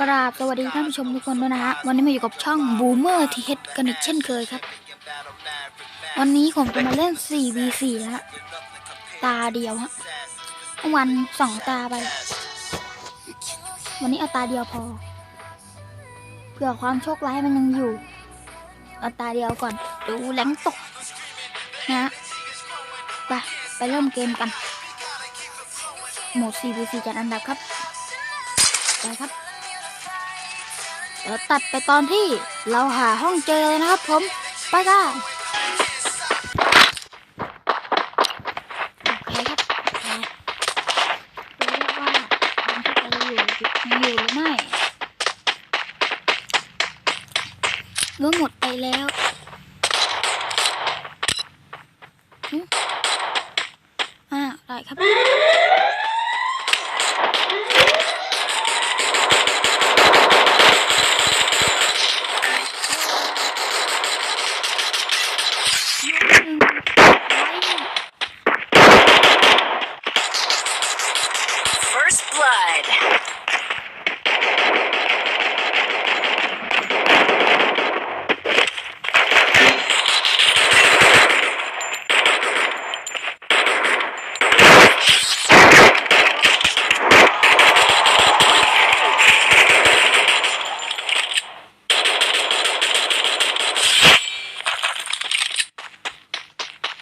กราบสวัสดีท่านผู้ชมทุกคนด้วยนะฮะวันนี้มาอยู่กับช่อง Boomer t h กันอีกเช่นเคยครับ วันนี้ผมจะมาเล่น 4v4 แล้วฮะตาเดียวฮะเมื่อวันสองตาไป วันนี้เอาตาเดียวพอเผื่อความโชคร้ายมันยังอยู่เอาตาเดียวก่อนดูแหลงตกนะฮะไปไปเริ่มเกมกัน โหมด 4v4 จัดอันดับครับไปครับ เดี๋ยวตัดไปตอนที่เราหาห้องเจอเลยนะครับผม ไปกันโอเคครับไปดูว่าห้องที่เราอยู่ยังอยู่หรือไม่รู้หมดไปแล้วหึอ่าได้ครับ First blood.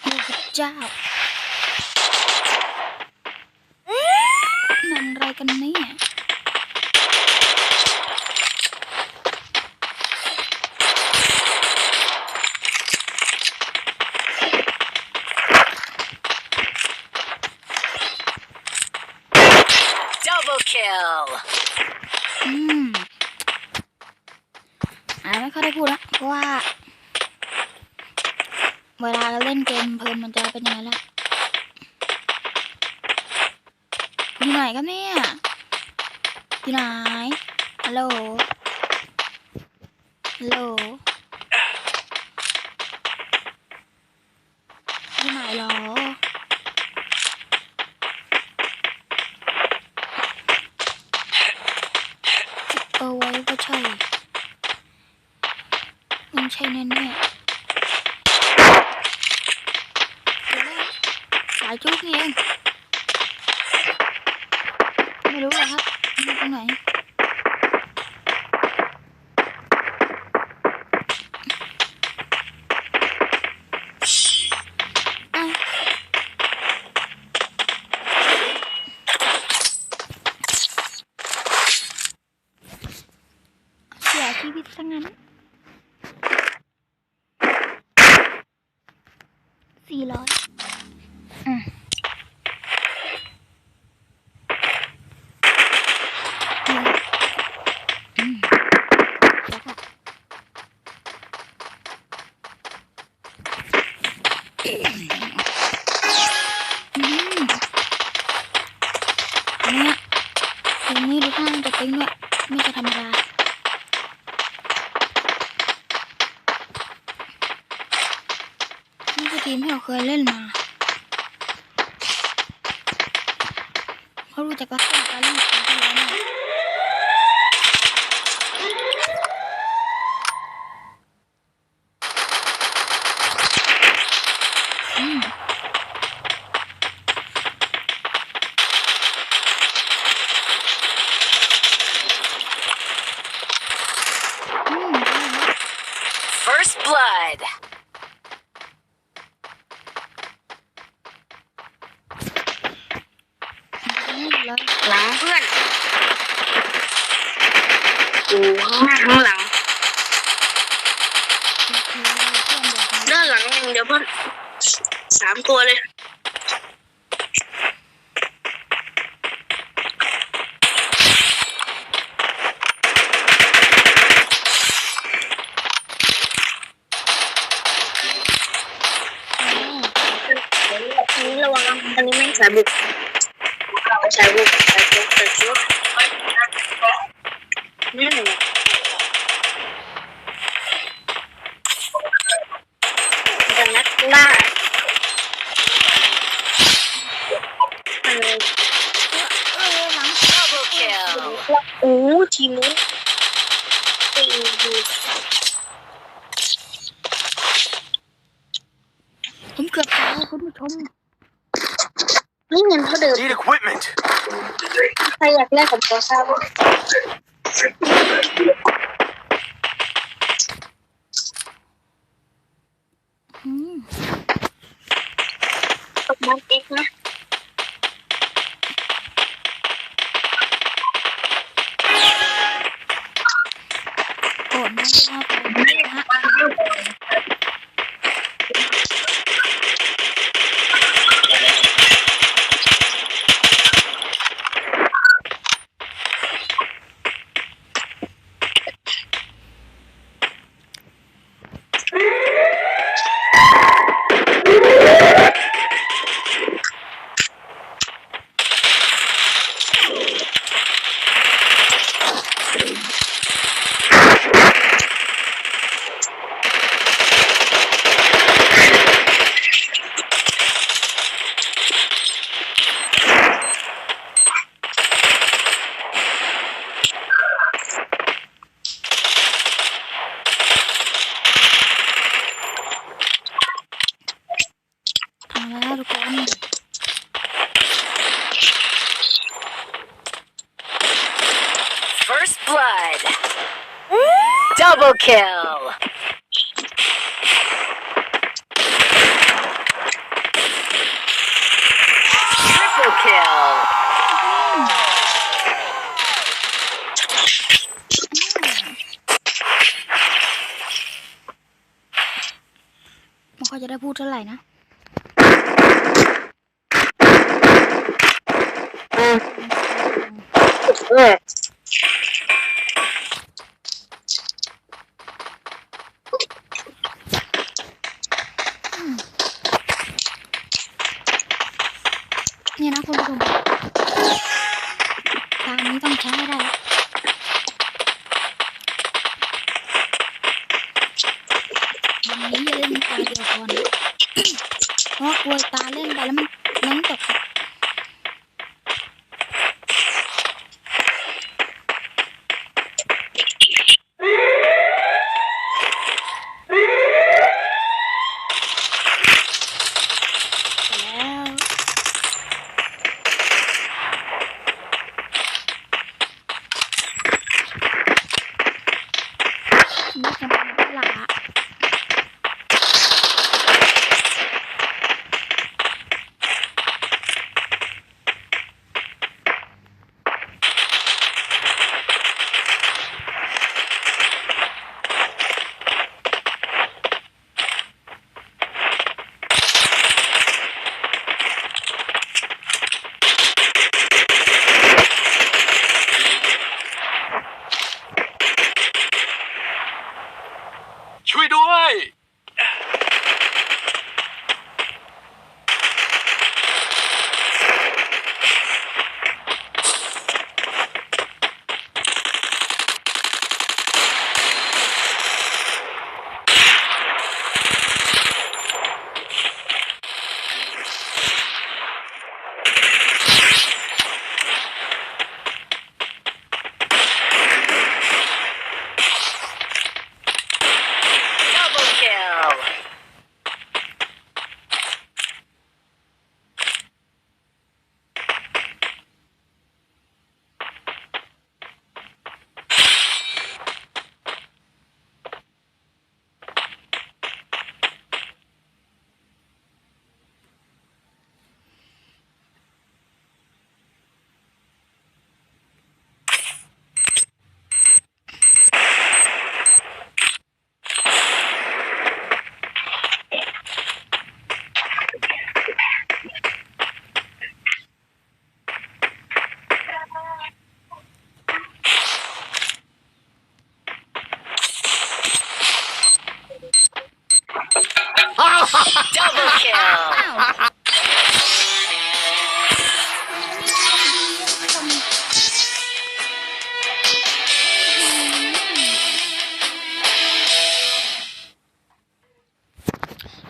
โอ้พระเจ้านั่นอะไรกันเนี่ย Double kill. อืมอ่าไม่ค่อยได้พูดละเพราะว่า เวลาเราเล่นเกมเพลินมันจะเป็นยังไงล่ะอยู่ไหนกันเนี่ยอยู่ไหนฮัลโหลฮัลโหลอยู่ไหนหรออไว้ก็ใช่มันใช่แน่ๆเดี๋ยวนะสาย จุกนี่เองไม่รู้เลยครับอยู่ตรงไหนอะเสียชีวิตซะงั้นสี่ร้อยอืมอืมอืมแล้วก็อืม เนี่ยทีนี้ดูท่ามันจะติ้งด้วยไม่จะธรรมดานี่คือทีมที่เราเคยเล่นมาเขารู้จักลักษณะการเล่นของที่แล้วเนี่ยอืมอืมได้แล้ว First blood. อืมแล้ว หลังเพื่อนโอ้ข้างหน้าข้างหลัง โอเคเพื่อน บอกมาด้านหลังอย่างเดียวเพื่อนสามตัวเลย อันนี้ระวังนะ อันนี้แม่งสายบุกสายบุกสายบุกสายบุก นี่หนึ่งจะนัดล่ามันเออหลัง Double kill. โอ้ทีมนู้นตีดูผมเกือบตายคุณผู้ชมนี่เงินเท่าเดิม Need equipment. ใครอยากแลกกับตัวซ่าบ้างอืมตกมันเอ็กนะ โกรธไม่ว่าไปนะฮะ เอาแล้วทุกคน First blood. Double kill. Triple kill. ไมันก็จะได้พูดเท่าไหร่นะ เออนี่นะคุณผู้ชมทางนี้ต้องใช้ให้ได้แล้ววันนี้อย่าเล่นตาเดียวก่อนเพราะกลัวตาเล่นไปแล้วมัน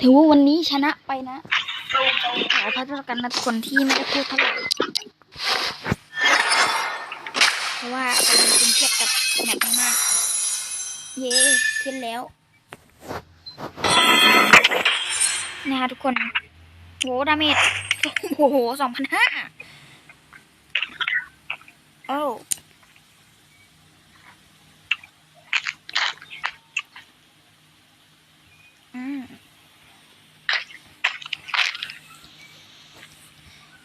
ถือว่าวันนี้ชนะไปนะขอพัฒนากันนะทุกคนที่ไม่ได้พูดเท่าไหร่เคราะว่ากำลังตึงเครียดกับแมตช์มาก เย้ขึ้นแล้วนะคะทุกคนโหดาเมจโอ้โหสองพันห้าโอ้ม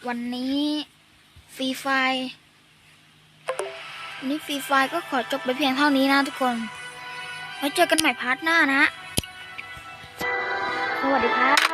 วันนี้ฟรีไฟวันนี้ฟรีไฟก็ขอจบไปเพียงเท่านี้นะทุกคน ไว้เจอกันใหม่พาร์ทหน้านะ สวัสดีครับ